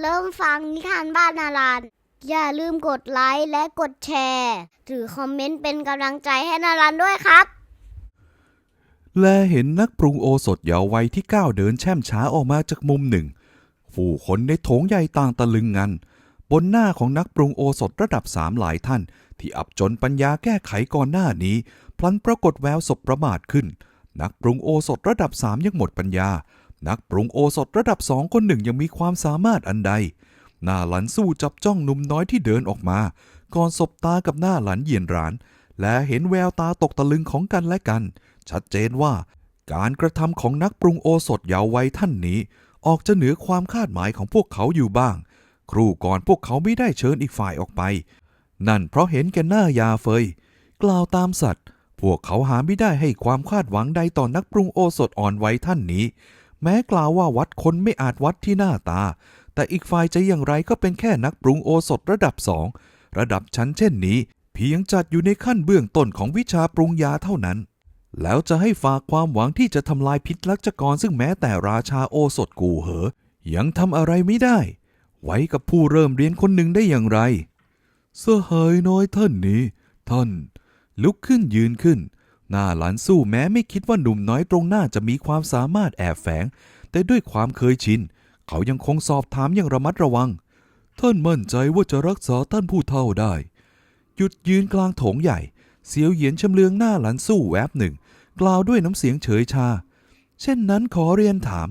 เริ่มฟังนิทานบ้านนารันอย่าลืมกดไลค์และกดแชร์หรือคอมเมนต์เป็นกำลังใจให้นารันด้วยครับ แลเห็นนักปรุงโอสถเยาว์วัยที่ก้าวเดินแช่มช้าออกมาจากมุมหนึ่ง ผู้คนในโถงใหญ่ต่างตะลึงงัน บนหน้าของนักปรุงโอสถระดับสามหลายท่าน ที่อับจนปัญญาแก้ไขก่อนหน้านี้ พลันปรากฏแววสบประมาทขึ้น นักปรุงโอสถระดับสามยังหมดปัญญา นักปรุงโอสถระดับสองคนหนึ่งยังมีความสามารถอันใด หน้าหลันสู้จับจ้องหนุ่มน้อยที่เดินออกมา ก่อนสบตากับหน้าหลันเยียนราน และเห็นแววตาตกตะลึงของกันและกัน ชัดเจนว่า การกระทำของนักปรุงโอสถยาว์วัยท่านนี้ ออกจะเหนือความคาดหมายของพวกเขาอยู่บ้าง ครู่ก่อนพวกเขาไม่ได้เชิญอีกฝ่ายออกไป นั่นเพราะเห็นแก่หน้ายาเฟย กล่าวตามสัตว์ พวกเขาหาไม่ได้ให้ความคาดหวังใดต่อนนักปรุงโอสถอ่อนไวท่านนี้ แม้กล่าวว่าวัดคนไม่อาจวัดที่หน้าตา แต่อีกฝ่ายจะอย่างไรก็เป็นแค่นักปรุงโอสถระดับสอง ระดับชั้นเช่นนี้ เพียงจัดอยู่ในขั้นเบื้องต้นของวิชาปรุงยาเท่านั้น แล้วจะให้ฝากความหวังที่จะทำลายพิษลักษกรซึ่งแม้แต่ราชาโอสถกูเหอ ยังทำอะไรไม่ได้ ไว้กับผู้เริ่มเรียนคนหนึ่งได้อย่างไรเสหายน้อยท่านนี้ ท่าน ลุกขึ้นยืนขึ้น หน้าหลานสู้แม้ไม่คิดว่าหนุ่มน้อยตรงหน้าจะมีความสามารถแอบแฝง แต่ด้วยความเคยชิน เขายังคงสอบถามอย่างระมัดระวัง ท่านมั่นใจว่าจะรักษาท่านผู้เฒ่าได้ หยุดยืนกลางโถงใหญ่ เสียวเหยียนชำเลืองหน้าหลันสู้แวบหนึ่ง กล่าวด้วยน้ำเสียงเฉยชา เช่นนั้นขอเรียนถาม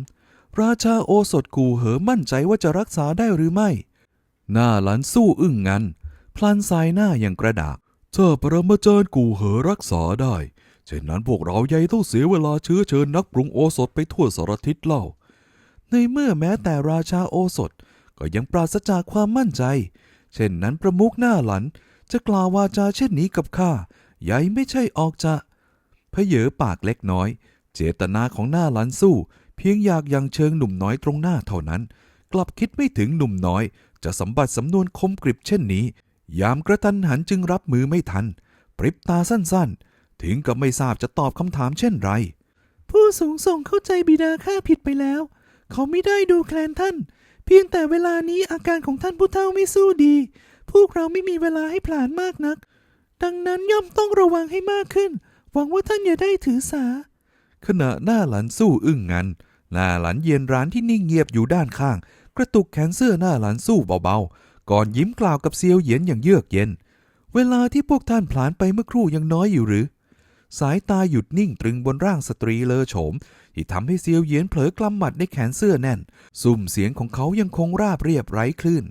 ราชาโอสถกูเหอมั่นใจว่าจะรักษาได้หรือไม่ หน้าหลันสู้อึ้งงันพลันสายหน้าอย่างกระดาษถ้าปรมาจารย์กูเหอรักษาได้ ช่นนั้นพวกเราใหญ่ต้องเสียเวลาเชื้อเชิญนักปรุงโอสถไปทั่วสารทิศเล่า ในเมื่อแม้แต่ราชาโอสถก็ยังปราศจากความมั่นใจ เช่นนั้นประมุขหน้าหลันจะกล่าววาจาเช่นนี้กับข้าใหญ่ไม่ใช่ออกจะเพเยอปากเล็กน้อย เจตนาของหน้าหลันสู้ เพียงอยากยังเชิงหนุ่มน้อยตรงหน้าเท่านั้น กลับคิดไม่ถึงหนุ่มน้อย จะสมบัติสำนวนคมกริบเช่นนี้ ยามกระทันหันจึงรับมือไม่ทัน ปริบตาสั้นๆ ถึงกับไม่ทราบจะตอบคำถามเช่นไร ผู้สูงส่งเข้าใจบิดาข้าผิดไปแล้ว เขาไม่ได้ดูแคลนท่าน เพียงแต่เวลานี้อาการของท่านผู้เฒ่าไม่สู้ดี พวกเราไม่มีเวลาให้ผลานมากนัก ดังนั้นย่อมต้องระวังให้มากขึ้น หวังว่าท่านอย่าได้ถือสา ขณะหน้าหลันสู้อึ้งงัน หน้าหลันเย็นร้านที่นิ่งเงียบอยู่ด้านข้าง กระตุกแขนเสื้อหน้าหลันสู้เบาๆ ก่อนยิ้มกล่าวกับเซียวเหยียนอย่างเยือกเย็น เวลาที่พวกท่านผลานไปเมื่อครู่ยังน้อยอยู่หรือ สายตาหยุดนิ่งตรึงบนร่างสตรีเลอโฉม ที่ทำให้เซียวเหยียนเผลอกำหมัดในแขนเสื้อแน่นซุ่มเสียงของเขายังคงราบเรียบไร้คลื่น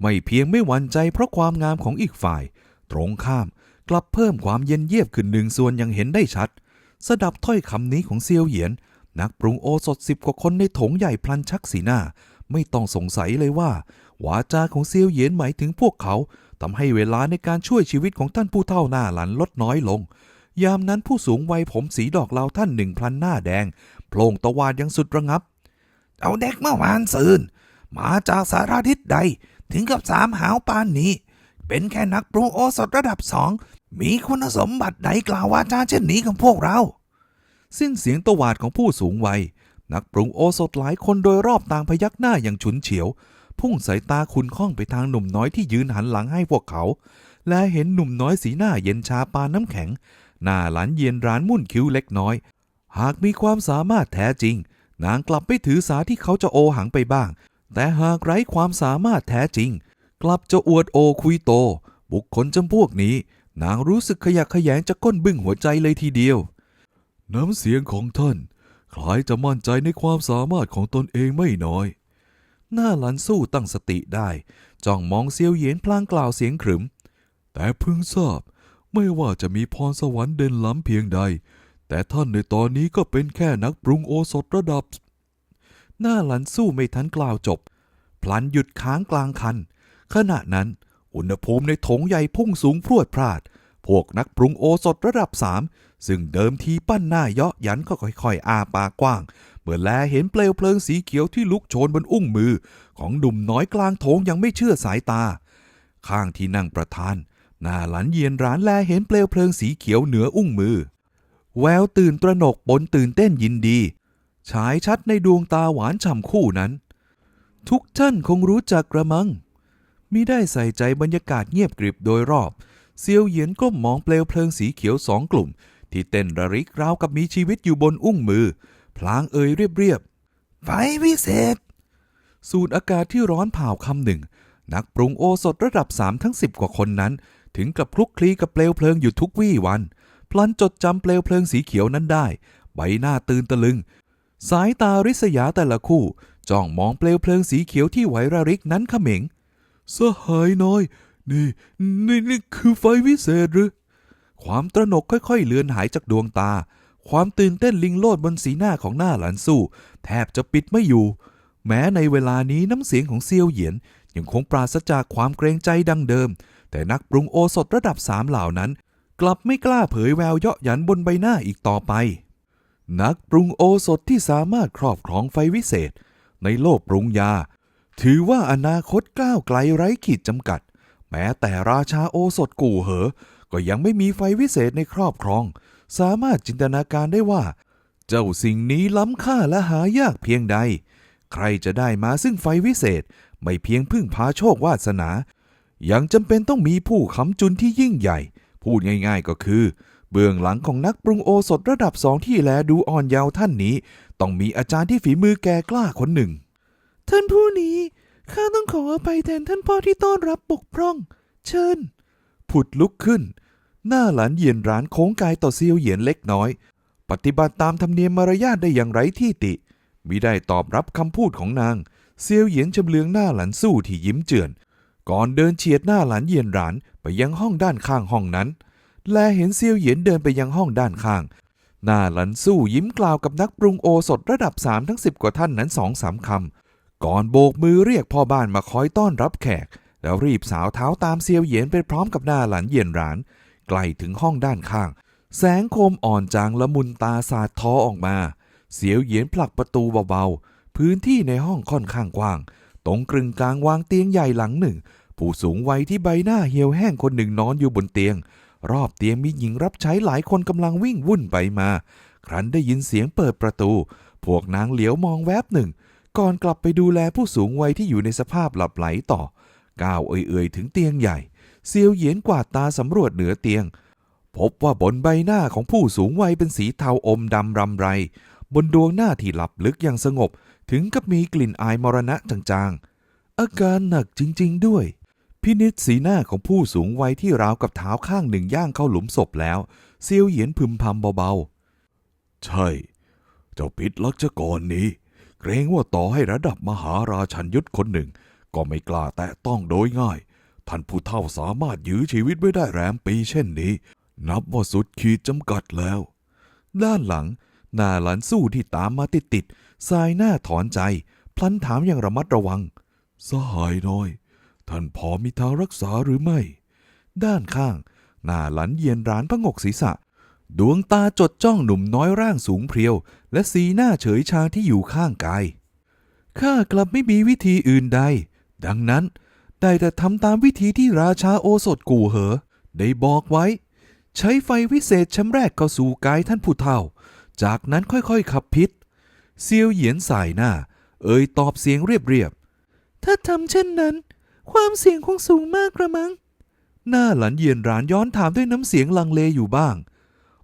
ไม่เพียงไม่หวั่นใจเพราะความงามของอีกฝ่าย ตรงข้ามกลับเพิ่มความเย็นเยียบขึ้นหนึ่งส่วนยังเห็นได้ชัด สดับถ้อยคำนี้ของเซียวเหยียน นักปรุงโอสถสิบกว่าคนในโถงใหญ่พลันชักสีหน้า ไม่ต้องสงสัยเลยว่า วาจาของเซียวเหยียนหมายถึงพวกเขาทำให้เวลาในการช่วยชีวิตของท่านผู้เฒ่าหน้าหลันลดน้อยลง ยามนั้นผู้สูงวัยผมสีดอกเหลาท่านหนึ่งพลันหน้าแดงโผล่งตะวาดยังสุดระงับ เอาเด็กเมื่อวานซืนมาจากสารทิศใด ถึงกับสามหาวปานนี้ เป็นแค่นักปรุงโอสถระดับสอง มีคุณสมบัติใดกล่าววาจาเช่นนี้กับพวกเรา สิ้นเสียงตวาดของผู้สูงวัย นักปรุงโอสถหลายคนโดยรอบต่างพยักหน้าอย่างฉุนเฉียว พุ่งสายตาคุณข้องไปทางหนุ่มน้อยที่ยืนหันหลังให้พวกเขา และเห็นหนุ่มน้อยสีหน้าเย็นชาปานน้ำแข็ง หน้าหลันเย็นร้านมุ่นคิ้วเล็กน้อย หากมีความสามารถแท้จริง นางกลับไม่ถือสาที่เขาจะโอหังไปบ้าง แต่หากไร้ความสามารถแท้จริง กลับจะอวดโอคุยโต บุคคลจำพวกนี้ นางรู้สึกขยักขยงจะก้นบึ้งหัวใจเลยทีเดียว น้ำเสียงของท่าน คล้ายจะมั่นใจในความสามารถของตนเองไม่น้อยหน้าหลันสู้ตั้งสติได้ จ้องมองเซียวเยียนพลางกล่าวเสียงขรึม แต่เพิ่งทราบ ไม่ว่าจะมีพรสวรรค์เด่นล้ำเพียงใด แต่ท่านในตอนนี้ก็เป็นแค่นักปรุงโอสถระดับ หน้าหลันสู้ไม่ทันกล่าวจบ พลันหยุดค้างกลางคัน ขณะนั้น อุณหภูมิในโถงใหญ่พุ่งสูงพรวดพลาด พวกนักปรุงโอสถระดับสามซึ่งเดิมทีปั้นหน้าเยาะยันก็ค่อยๆ อาปากกว้าง เมื่อแลเห็นเปลวเพลิงสีเขียวที่ลุกโชนบนอุ้งมือ ของหนุ่มน้อยกลางโถงยังไม่เชื่อสายตา ข้างที่นั่งประธาน หน้าหลันเยียนร้านแลเห็นเปลวเพลิงสีเขียวเหนืออุ้งมือ แววตื่นตระหนกปนตื่นเต้นยินดีฉายชัดในดวงตาหวานฉ่ำคู่นั้น ทุกท่านคงรู้จักกระมังมิได้ใส่ใจบรรยากาศเงียบกริบโดยรอบ เซียวเหยียนก้มมองเปลวเพลิงสีเขียวสองกลุ่ม ที่เต้นระริกราวกับมีชีวิตอยู่บนอุ้งมือ พลางเอ่ยเรียบๆไฟวิเศษ สูดอากาศที่ร้อนเผาคำหนึ่ง นักปรุงโอสถระดับสามทั้งสิบกว่าคนนั้น ถึงกับคลุกคลีกับเปลวเพลิงอยู่ทุกวี่วัน พลันจดจำเปลวเพลิงสีเขียวนั้นได้ ใบหน้าตื่นตะลึง สายตาริษยาแต่ละคู่จ้องมองเปลวเพลิงสีเขียวที่ไหวระริกนั้นเขม็งสหายน้อย นี่นี่นี่คือไฟวิเศษหรือ ความตระหนกค่อยๆ เลือนหายจากดวงตา ความตื่นเต้นลิงโลดบนสีหน้าของหน้าหลานสู้ แทบจะปิดไม่อยู่ แม้ในเวลานี้น้ำเสียงของเซียวเหยียนยังคงปราศจากความเกรงใจดังเดิม แต่นักปรุงโอสถระดับสามเหล่านั้น กลับไม่กล้าเผยแววเยาะหยันบนใบหน้าอีกต่อไป นักปรุงโอสถที่สามารถครอบครองไฟวิเศษ ในโลกปรุงยา ถือว่าอนาคตก้าวไกลไร้ขีดจำกัด แม้แต่ราชาโอสถกู่เหอ ก็ยังไม่มีไฟวิเศษในครอบครอง สามารถจินตนาการได้ว่า เจ้าสิ่งนี้ล้ำค่าและหายากเพียงใด ใครจะได้มาซึ่งไฟวิเศษไม่เพียงพึ่งพาโชควาสนา ยังจำเป็นต้องมีผู้ค้ำจุนที่ยิ่งใหญ่ พูดง่ายๆก็คือ เบื้องหลังของนักปรุงโอสถระดับสองที่แลดูอ่อนเยาว์ท่านนี้ ต้องมีอาจารย์ที่ฝีมือแก่กล้าคนหนึ่ง ท่านผู้นี้ข้าต้องขออภัยแทนท่านพ่อที่ต้อนรับบกพร่อง เชิญ ผุดลุกขึ้น หน้าหลานเยียนร้านโค้งกายต่อเซียวเหยียนเล็กน้อย ปฏิบัติตามธรรมเนียมมารยาทได้อย่างไร้ที่ติมิได้ตอบรับคำพูดของนาง เซียวเหยียนชำเลืองหน้าหลานสู้ที่ยิ้มเจือน ก่อนเดินเฉียดหน้าหลานเยียนร้านไปยังห้องด้านข้างห้องนั้น แลเห็นเซียวเหยียนเดินไปยังห้องด้านข้าง หน้าหลันสู้ยิ้มกล่าวกับนักปรุงโอสถระดับสามทั้งสิบกว่าท่านนั้นสองสามคำ ก่อนโบกมือเรียกพ่อบ้านมาคอยต้อนรับแขก แล้วรีบสาวเท้าตามเซียวเหยียนไปพร้อมกับหน้าหลานเยียนหราน ใกล้ถึงห้องด้านข้าง แสงโคมอ่อนจางละมุนตาสาดท้อออกมา เสียวเหยียนผลักประตูเบาๆ พื้นที่ในห้องค่อนข้างกว้าง ตรงกลึงกลางวางเตียงใหญ่หลังหนึ่ง ผู้สูงวัยที่ใบหน้าเหี่ยวแห้งคนหนึ่งนอนอยู่บนเตียง รอบเตียงมีหญิงรับใช้หลายคนกำลังวิ่งวุ่นไปมา ครั้นได้ยินเสียงเปิดประตู พวกนางเหลียวมองแวบหนึ่ง ก่อนกลับไปดูแลผู้สูงวัยที่อยู่ในสภาพหลับไหลต่อ ก้าวเอ่ยๆถึงเตียงใหญ่เซียวเหยียนกวาดตาสำรวจเหนือเตียง พบว่าบนใบหน้าของผู้สูงวัยเป็นสีเทาอมดำรำไร บนดวงหน้าที่หลับลึกอย่างสงบ ถึงกับมีกลิ่นอายมรณะจางๆ อาการหนักจริงๆด้วย พินิษสีหน้าของผู้สูงวัยที่ราวกับเท้าข้างหนึ่งย่างเข้าหลุมศพแล้ว เซียวเหยียนพึมพำเบาๆ ใช่ เจ้าพิษลักษกรนี้ เกรงว่าต่อให้ระดับมหาราชันยุทธคนหนึ่ง ก็ไม่กล้าแตะต้องโดยง่าย ท่านผู้เฒ่าสามารถยื้อชีวิตไว้ได้แรมปีเช่นนี้ นับว่าสุดขีดจำกัดแล้ว ด้านหลังหน้าหลานสู้ที่ตามมาติดติดๆ สายหน้าถอนใจ พลันถามอย่างระมัดระวัง สหายน้อย ท่านพอมีทางรักษาหรือไม่ ด้านข้าง หน้าหลันเยียนร้านพะงกศีรษะ ดวงตาจดจ้องหนุ่มน้อยร่างสูงเพรียว และสีหน้าเฉยชาที่อยู่ข้างกาย ข้ากลับไม่มีวิธีอื่นใด ดังนั้นได้แต่ทำตามวิธีที่ราชาโอสถกู่เหอ ได้บอกไว้ ใช้ไฟวิเศษชั้นแรกเข้าสู่กายท่านผู้เฒ่า จากนั้นค่อยๆขับพิษ เซียวเหยียนสายหน้า เอ่ยตอบเสียงเรียบๆ ถ้าทำเช่นนั้น ความเสี่ยงคงสูงมากกระมัง หน้าหลันเยียนรานย้อนถามด้วยน้ำเสียงลังเลอยู่บ้าง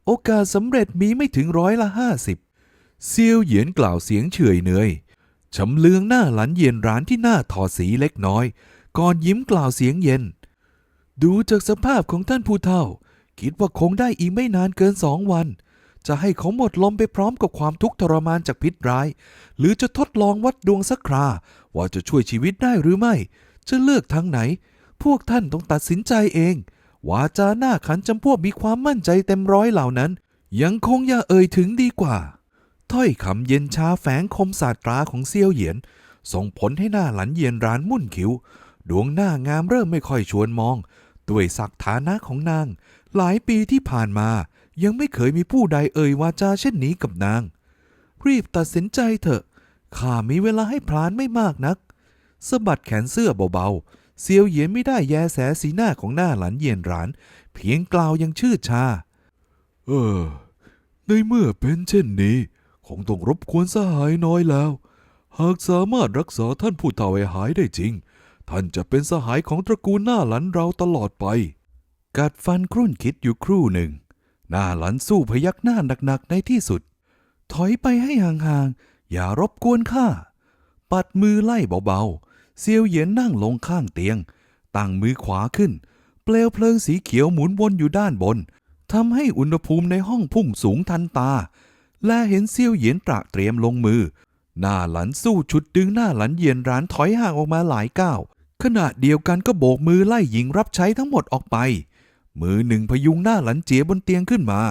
โอกาสสำเร็จมีไม่ถึงร้อยละห้าสิบเซียวเหยียนกล่าวเสียงเฉยเนยชำเลืองหน้าหลันเยียนร้านที่หน้าถอดสีเล็กน้อย ก่อนยิ้มกล่าวเสียงเย็น ดูจากสภาพของท่านผู้เฒ่า คิดว่าคงได้อีกไม่นานเกินสองวัน จะให้เขาหมดลมไปพร้อมกับความทุกข์ทรมานจากพิษร้าย หรือจะทดลองวัดดวงสักครา ว่าจะช่วยชีวิตได้หรือไม่ จะเลือกทางไหน พวกท่านต้องตัดสินใจเอง วาจาหน้าขันจำพวกมีความมั่นใจเต็มร้อยเหล่านั้น ยังคงอย่าเอ่ยถึงดีกว่า ถ้อยคำเย็นชาแฝงคมศาสตราของเซียวเหยียน ส่งผลให้หน้าหลันเยียนร้านมุ่นคิ้ว ดวงหน้างามเริ่มไม่ค่อยชวนมอง ด้วยศักฐานะของนาง หลายปีที่ผ่านมา ยังไม่เคยมีผู้ใดเอ่ยวาจาเช่นนี้กับนาง รีบตัดสินใจเถอะ ข้ามีเวลาให้พลานไม่มากนักสะบัดแขนเสื้อเบาๆ เซียวเหยียนไม่ได้แยแสสีหน้าของหน้าหลันเยียนร้าน เพียงกล่าวยังชื่อชา เออ ในเมื่อเป็นเช่นนี้ คงต้องรบกวนสหายน้อยแล้ว หากสามารถรักษาท่านผู้เฒ่าให้หายได้จริง ท่านจะเป็นสหายของตระกูลหน้าหลันเราตลอดไป กัดฟันครุ่นคิดอยู่ครู่หนึ่ง หน้าหลันสู้พยักหน้าหนักๆในที่สุด ถอยไปให้ห่างๆ อย่ารบกวนข้า ปัดมือไล่เบาๆ เซียวเหยียนนั่งลงข้างเตียง ตั้งมือขวาขึ้น เปลวเพลิงสีเขียวหมุนวนอยู่ด้านบน ทำให้อุณหภูมิในห้องพุ่งสูงทันตา และเห็นเซียวเหยียนตระเตรียมลงมือ หน้าหลันสู้ชุดดึงหน้าหลันเยียนร้านถอยห่างออกมาหลายก้าว ขณะเดียวกันก็โบกมือไล่หญิงรับใช้ทั้งหมดออกไป มือหนึ่งพยุงหน้าหลันเจียบนเตียงขึ้นมา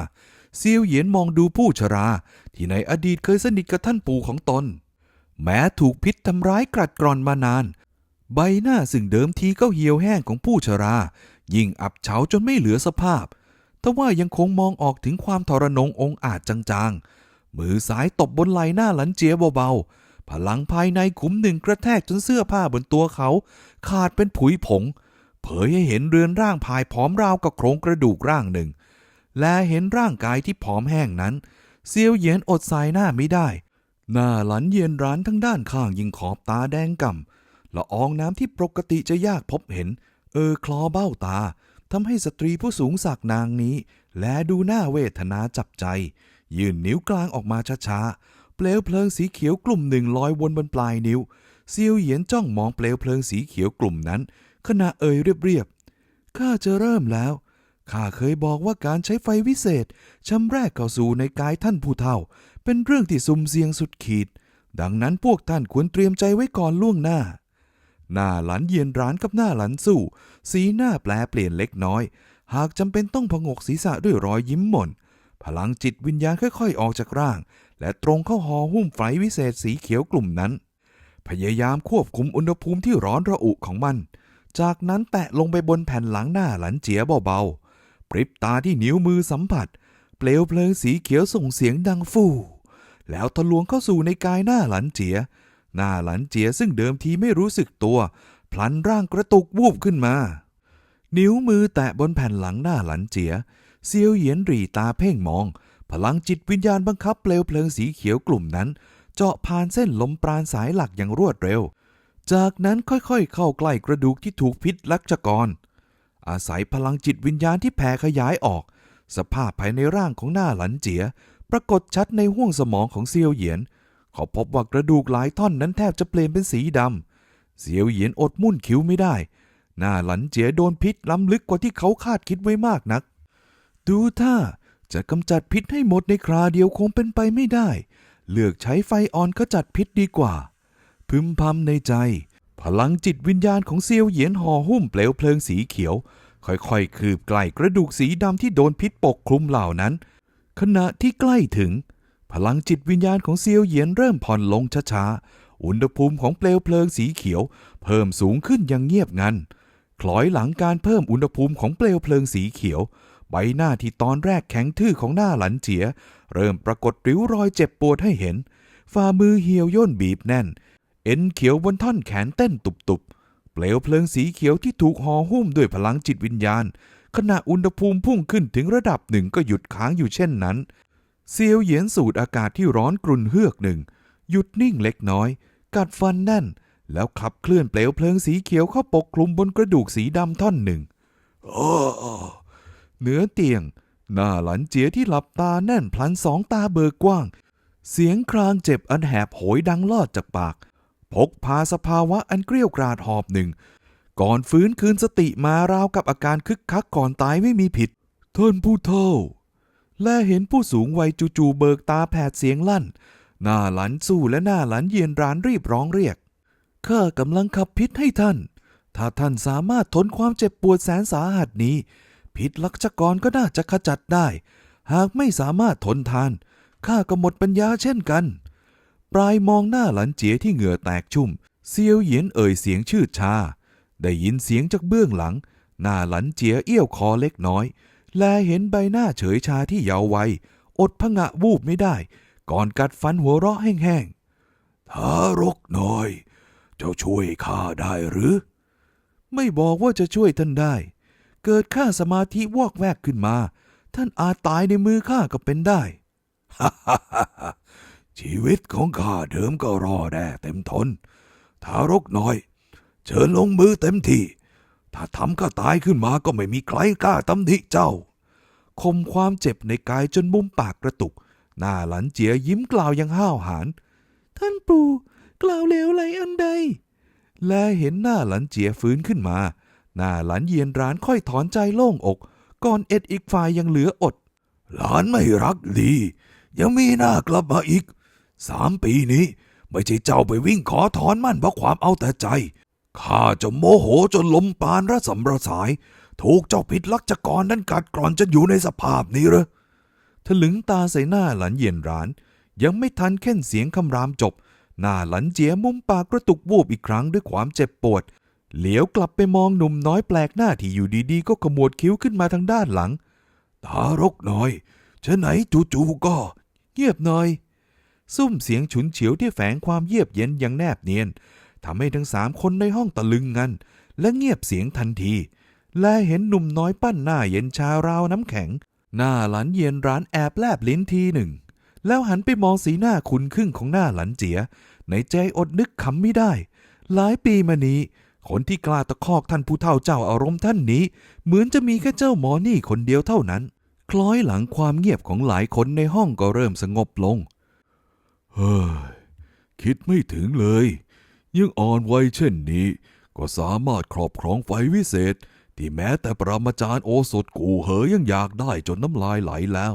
เซียวเหยียนมองดูผู้ชรา ที่ในอดีตเคยสนิทกับท่านปู่ของตน แม้ถูกพิษทำร้ายกรัดกร่อนมานาน ใบหน้าซึ่งเดิมทีก็เหี่ยวแห้งของผู้ชรา ยิ่งอับเฉาจนไม่เหลือสภาพแต่ว่ายังคงมองออกถึงความทรนงองอาจจางๆ มือซ้ายตบบนไหล่หน้าหลันเจียเบาๆ พลังภายในขุมหนึ่งกระแทกจนเสื้อผ้าบนตัวเขา ขาดเป็นผุยผง เผยให้เห็นเรือนร่างภายผอมราวกับโครงกระดูกร่างหนึ่ง และเห็นร่างกายที่ผอมแห้งนั้น เซียวเหยียนอดสายหน้าไม่ได้ หน้าหลันเย็นร้านทั้งด้านข้างยิงขอบตาแดงก่ำละอองน้ำที่ปกติจะยากพบเห็น เออคลอเบ้าตาทำให้สตรีผู้สูงศักดิ์นางนี้ และดูหน้าเวทนาจับใจ ยื่นนิ้วกลางออกมาช้าๆเปลวเพลิงสีเขียวกลุ่มหนึ่งลอยวนบนปลายนิ้วเซียวเหยียนจ้องมองเปลวเพลิงสีเขียวกลุ่มนั้น ขณะเอ่ยเรียบๆข้าจะเริ่มแล้วข้าเคยบอกว่าการใช้ไฟวิเศษช้ำแรกเข้าสู่ในกายท่านผู้เฒ่า เป็นเรื่องที่สุ่มเสี่ยงสุดขีด ดังนั้นพวกท่านควรเตรียมใจไว้ก่อนล่วงหน้า หน้าหลันเยียนร้านกับหน้าหลันสู้ สีหน้าแปลเปลี่ยนเล็กน้อย หากจำเป็นต้องผงกศีรษะด้วยรอยยิ้มหม่นพลังจิตวิญญาณค่อยๆ ออกจากร่าง และตรงเข้าหอหุ้มไฟวิเศษสีเขียวกลุ่มนั้น พยายามควบคุมอุณหภูมิที่ร้อนระอุของมัน จากนั้นแตะลงไปบนแผ่นหลังหน้าหลันเจียเบาๆ ปริบตาที่นิ้วมือสัมผัส เปลวเพลิงสีเขียวส่งเสียงดังฟู่ แล้วทะลวงเข้าสู่ในกายหน้าหลันเจีย หน้าหลันเจียซึ่งเดิมทีไม่รู้สึกตัว พลันร่างกระตุกวูบขึ้นมา นิ้วมือแตะบนแผ่นหลังหน้าหลันเจีย เซียวเหยียนรีตาเพ่งมอง พลังจิตวิญญาณบังคับเปลวเพลิงสีเขียวกลุ่มนั้น เจาะผ่านเส้นลมปราณสายหลักอย่างรวดเร็ว จากนั้นค่อยๆ เข้าใกล้กระดูกที่ถูกพิษลักจกร อาศัยพลังจิตวิญญาณที่แผ่ขยายออก สภาพภายในร่างของหน้าหลันเจีย ปรากฏชัดในห้วงสมองของเซียวเหยียน เขาพบว่ากระดูกหลายท่อนนั้นแทบจะเปลี่ยนเป็นสีดำเซียวเหยียนอดมุ่นคิ้วไม่ได้ หน้าหลันเจียโดนพิษล้ำลึกกว่าที่เขาคาดคิดไว้มากนัก ดูท่าจะกำจัดพิษให้หมดในคราเดียวคงเป็นไปไม่ได้ เลือกใช้ไฟอ่อนขจัดพิษดีกว่า พึมพำในใจ พลังจิตวิญญาณของเซียวเหยียนห่อหุ้มเปลวเพลิงสีเขียว ค่อยๆ คืบใกล้กระดูกสีดำที่โดนพิษปกคลุมเหล่านั้น ขณะที่ใกล้ถึง พลังจิตวิญญาณของเซียวเหยียนเริ่มผ่อนลงช้าๆ อุณหภูมิของเปลวเพลิงสีเขียว เพิ่มสูงขึ้นอย่างเงียบงันคล้อยหลังการเพิ่มอุณหภูมิของเปลวเพลิงสีเขียว ใบหน้าที่ตอนแรกแข็งทื่อของหน้าหลันเจีย เริ่มปรากฏริ้วรอยเจ็บปวดให้เห็น ฝ่ามือเหี่ยวย่นบีบแน่น เอ็นเขียวบนท่อนแขนเต้นตุบๆ เปลวเพลิงสีเขียวที่ถูกห่อหุ้มด้วยพลังจิตวิญญาณ ขณะอุณหภูมิพุ่งขึ้นถึงระดับหนึ่งก็หยุดค้างอยู่เช่นนั้น เซียวเหยียนสูดอากาศที่ร้อนกรุ่นเฮือกหนึ่ง หยุดนิ่งเล็กน้อย กัดฟันแน่น แล้วขับเคลื่อนเปลวเพลิงสีเขียวเข้าปกคลุมบนกระดูกสีดำท่อนหนึ่งโอ้เหนือเตียง หน้าหลันเจียที่หลับตาแน่นพลันสองตาเบิกกว้าง เสียงครางเจ็บอันแหบโหยดังลอดจากปาก พกพาสภาวะอันเกลี้ยวกราดหอบหนึ่ง ก่อนฟื้นคืนสติมาราวกับอาการคึกคักก่อนตายไม่มีผิด ท่านผู้เฒ่า และเห็นผู้สูงวัยจู่ๆเบิกตาแผดเสียงลั่น หน้าหลันสู้และหน้าหลันเยียนรานรีบร้องเรียกข้ากำลังขับพิษให้ท่าน ถ้าท่านสามารถทนความเจ็บปวดแสนสาหัสนี้ พิษลักษกรก็น่าจะขจัดได้ หากไม่สามารถทนทานข้าก็หมดปัญญาเช่นกัน ปลายมองหน้าหลันเจียที่เหงื่อแตกชุ่ม เซียวเหยียนเอ่ยเสียงชืดชา ได้ยินเสียงจากเบื้องหลัง หน้าหลันเจียเอี้ยวคอเล็กน้อย แลเห็นใบหน้าเฉยชาที่เยาว์วัย อดพงะวูบไม่ได้ ก่อนกัดฟันหัวเราะแห้งๆทารกน้อย เจ้าช่วยข้าได้หรือ ไม่บอกว่าจะช่วยท่านได้ เกิดข้าสมาธิวอกแวกขึ้นมา ท่านอาจตายในมือข้าก็เป็นได้ฮ่าฮ่าฮ่า ชีวิตของข้าเดิมก็รอแร่เต็มทน ทารกน้อย เชิญลงมือเต็มที่ ถ้าทำข้าตายขึ้นมาก็ไม่มีใครกล้าตำหนิเจ้า คมความเจ็บในกายจนมุมปากกระตุก หน้าหลันเจียยิ้มกล่าวอยังห้าวหาญ ท่านปู่กล่าวเลวไหลอันใด และเห็นหน้าหลันเจียฟื้นขึ้นมา หน้าหลันเยียนร้านค่อยถอนใจโล่งอก ก่อนเอ็ดอีกฝ่ายยังเหลืออด หลานไม่รักดี ยังมีหน้ากลับมาอีก สามปีนี้ ไม่ใช่เจ้าไปวิ่งขอถอนมั่นเพราะความเอาแต่ใจข้าจะโมโหจนลมปานระสำระสาย ถูกเจ้าผิดลักจกรนั้นกัดกร่อนจนอยู่ในสภาพนี้เหรอถลึงตาใส่หน้าหลันเยียนร้าน ยังไม่ทันเค้นเสียงคำรามจบ หน้าหลันเจียมุมปากกระตุกวูบอีกครั้งด้วยความเจ็บปวด เหลียวกลับไปมองหนุ่มน้อยแปลกหน้าที่อยู่ดีๆ ก็ขมวดคิ้วขึ้นมาทางด้านหลัง ทารกน้อยเช่นไหนจู่ๆก็ เงียบหน่อย ซุ่มเสียงฉุนเฉียวที่แฝงความเยียบเย็นอย่างแนบเนียนทำให้ทั้งสามคนในห้องตะลึงงัน และเงียบเสียงทันที และเห็นหนุ่มน้อยปั้นหน้าเย็นชาราวน้ำแข็ง หน้าหลันเย็นร้านแอบแลบลิ้นทีหนึ่ง แล้วหันไปมองสีหน้าคุณครึ่งของหน้าหลันเจีย ในใจอดนึกขำไม่ได้ หลายปีมานี้ คนที่กล้าตะคอกท่านผู้เฒ่าเจ้าอารมณ์ท่านนี้ เหมือนจะมีแค่เจ้าหมอนี่คนเดียวเท่านั้น คล้อยหลังความเงียบของหลายคนในห้องก็เริ่มสงบลง เฮ้ย คิดไม่ถึงเลยยังอ่อนวัยเช่นนี้ ก็สามารถครอบครองไฟวิเศษ ที่แม้แต่ปรมาจารย์โอสถกูเหอยังอยากได้จนน้ำลายไหลแล้ว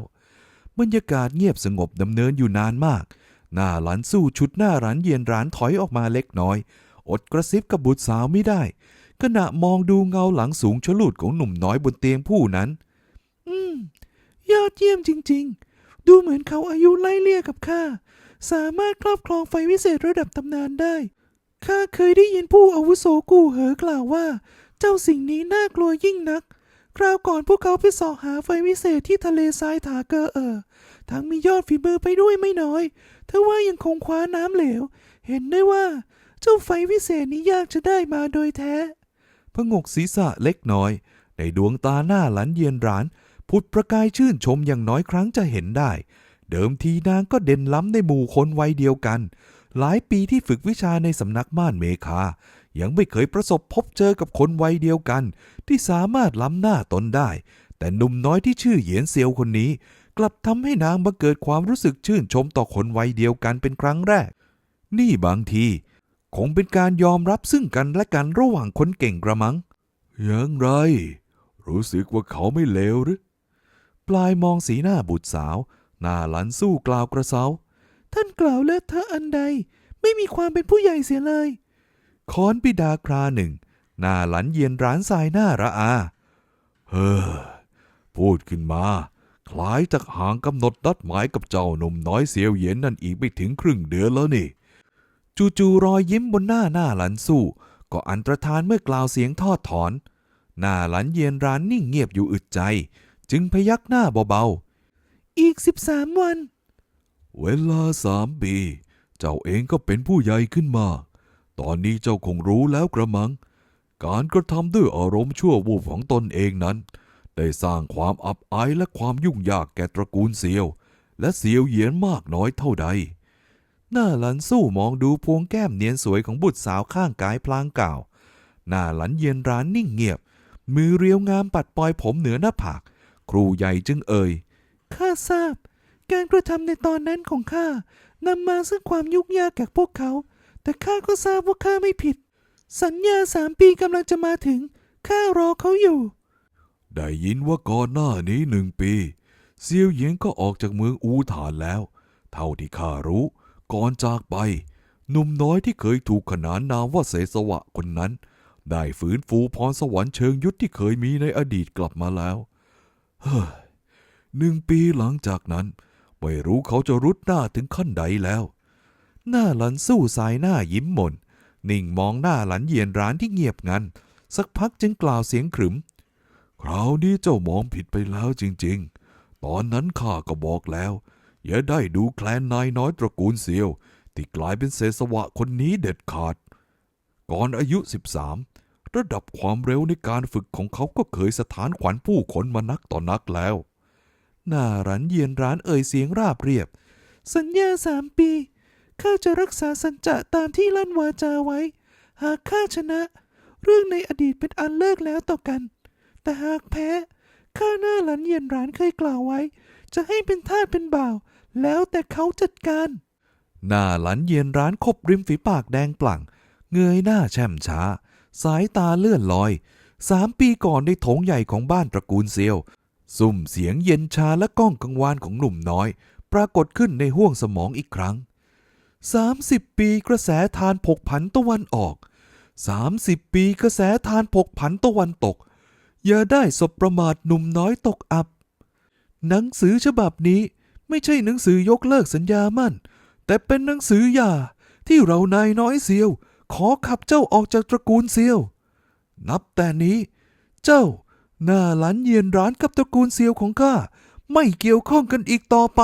บรรยากาศเงียบสงบดำเนินอยู่นานมาก หน้าหลานสู้ชุดหน้าร้านเย็นร้านถอยออกมาเล็กน้อย อดกระซิบกับบุตรสาวไม่ได้ ขณะมองดูเงาหลังสูงชะลูดของหนุ่มน้อยบนเตียงผู้นั้น อืม ยอดเยี่ยมจริง ๆ ดูเหมือนเขาอายุไล่เลี่ยกับข้า สามารถครอบครองไฟวิเศษระดับตำนานได้ ข้าเคยได้ยินผู้อาวุโสกูเหอกล่าวว่า เจ้าสิ่งนี้น่ากลัวยิ่งนัก คราวก่อนพวกเขาไปสอหาไฟวิเศษที่ทะเลทรายถาเกอเออทั้งมียอดฝีมือไปด้วยไม่น้อยทว่ายังคงคว้าน้ำเหลว เห็นได้ว่า เจ้าไฟวิเศษนี้ยากจะได้มาโดยแท้พงกศีรษะเล็กน้อย ในดวงตาหน้าหลันเย็นร้าน ผุดประกายชื่นชมอย่างน้อยครั้งจะเห็นได้ เดิมทีนางก็เด่นล้ำในหมู่คนวัยเดียวกัน หลายปีที่ฝึกวิชาในสำนักม่านเมคา ยังไม่เคยประสบพบเจอกับคนวัยเดียวกัน ที่สามารถล้ำหน้าตนได้ แต่หนุ่มน้อยที่ชื่อเหยียนเซียวคนนี้ กลับทำให้นางบังเกิดความรู้สึกชื่นชมต่อคนวัยเดียวกันเป็นครั้งแรก นี่บางที คงเป็นการยอมรับซึ่งกันและกันระหว่างคนเก่งกระมัง อยังไร รู้สึกว่าเขาไม่เลวหรือ ปลายมองสีหน้าบุตรสาว หน้าหลันสู้กล่าวกระเซา ท่านกล่าวเลอะเทอะอันใด ไม่มีความเป็นผู้ใหญ่เสียเลย ค้อนปิดาคราหนึ่ง หน้าหลันเย็นร้านทรายหน้าระอา เฮ้อ พูดขึ้นมา คล้ายจากห่างกำหนดนัดหมายกับเจ้าหนุ่มน้อยเสียวเย็นนั่นอีกไม่ถึงครึ่งเดือนแล้วนี่ จู่ๆรอยยิ้มบนหน้าหน้าหลันสู้ ก็อันตรธานเมื่อกล่าวเสียงทอดถอน หน้าหลันเย็นร้านนิ่งเงียบอยู่อึดใจ จึงพยักหน้าเบาๆ อีกสิบสามวัน เวลาสามปี เจ้าเองก็เป็นผู้ใหญ่ขึ้นมา ตอนนี้เจ้าคงรู้แล้วกระมัง การกระทำด้วยอารมณ์ชั่ววูบของตนเองนั้น ได้สร้างความอับอายและความยุ่งยากแก่ตระกูลเซียว และเซียวเหยียนมากน้อยเท่าใด หน้าหลันสู้มองดูพวงแก้มเนียนสวยของบุตรสาวข้างกายพลางก่าว หน้าหลันเย็นร้านนิ่งเงียบ มือเรียวงามปัดปลอยผมเหนือหน้าผาก ครูใหญ่จึงเอ่ย ข้าทราบ การกระทำในตอนนั้นของข้านำมาซึ่งความยุ่งยากแก่พวกเขา แต่ข้าก็ทราบว่าข้าไม่ผิด สัญญาสามปีกำลังจะมาถึง ข้ารอเขาอยู่ ได้ยินว่าก่อนหน้านี้หนึ่งปี เซียวเหยียนก็ออกจากเมืองอูฐานแล้ว เท่าที่ข้ารู้ ก่อนจากไป หนุ่มน้อยที่เคยถูกขนานนามว่าเสสวะคนนั้น ได้ฝืนฟูพรสวรรค์เชิงยุทธที่เคยมีในอดีตกลับมาแล้ว เฮ้ หนึ่งปีหลังจากนั้น ไม่รู้เขาจะรุดหน้าถึงขั้นใดแล้ว หน้าหลันสู้สายหน้ายิ้มหม่นนิ่งมองหน้าหลันเยียนร้านที่เงียบงันสักพักจึงกล่าวเสียงขรึม คราวนี้เจ้ามองผิดไปแล้วจริง ๆ ตอนนั้นข้าก็บอกแล้ว อย่าได้ดูแคลนนายน้อยตระกูลเซียว ที่กลายเป็นเสสวะคนนี้เด็ดขาด ก่อนอายุ 13 ระดับความเร็วในการฝึกของเขาก็เคยสถานขวัญผู้คนมานักต่อนักแล้ว หน้าหลันเยียนร้านเอ่ยเสียงราบเรียบ สัญญาสามปี ข้าจะรักษาสัจจะตามที่ลั่นวาจาไว้ หากข้าชนะ เรื่องในอดีตเป็นอันเลิกแล้วต่อกัน แต่หากแพ้ ข้าหน้าหลันเยียนหรานเคยกล่าวไว้ จะให้เป็นทาสเป็นบ่าว แล้วแต่เขาจัดการ หน้าหลันเย็นร้านคบริมฝีปากแดงปลั่ง เงยหน้าแช่มช้า สายตาเลื่อนลอยสามปีก่อนในโถงใหญ่ของบ้านตระกูลเซียว ซุ่มเสียงเย็นชาและก้องกังวานของหนุ่มน้อย ปรากฏขึ้นในห้วงสมองอีกครั้ง 30 ปีกระแสทานผกผันตะวันออก 30 ปีกระแสทานผกผันตะวันตก อย่าได้สบประมาทหนุ่มน้อยตกอับ หนังสือฉบับนี้ไม่ใช่หนังสือยกเลิกสัญญามั่น แต่เป็นหนังสือหย่าที่เรานายน้อยเซียว ขอขับเจ้าออกจากตระกูลเซียว นับแต่นี้ เจ้า หน้าหลันเยียนร้านกับตระกูลเซียวของข้าไม่เกี่ยวข้องกันอีกต่อไป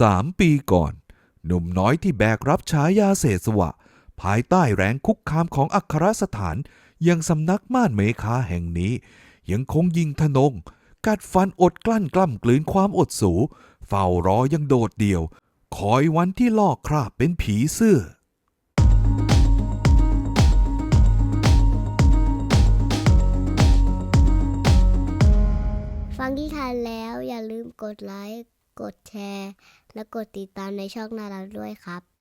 สามปีก่อน หนุ่มน้อยที่แบกรับฉายาเศษสวะ ภายใต้แรงคุกคามของอัครสถานยังสำนักม่านเมคาแห่งนี้ ยังคงยิงทนง กัดฟันอดกลั้นกล้ำกลืนความอดสู เฝ้ารอยังโดดเดี่ยว คอยวันที่ลอกคราบเป็นผีเสื้อันแล้วอย่าลืมกดไลค์ กดแชร์ และกดติดตามในช่องนารันด้วยครับ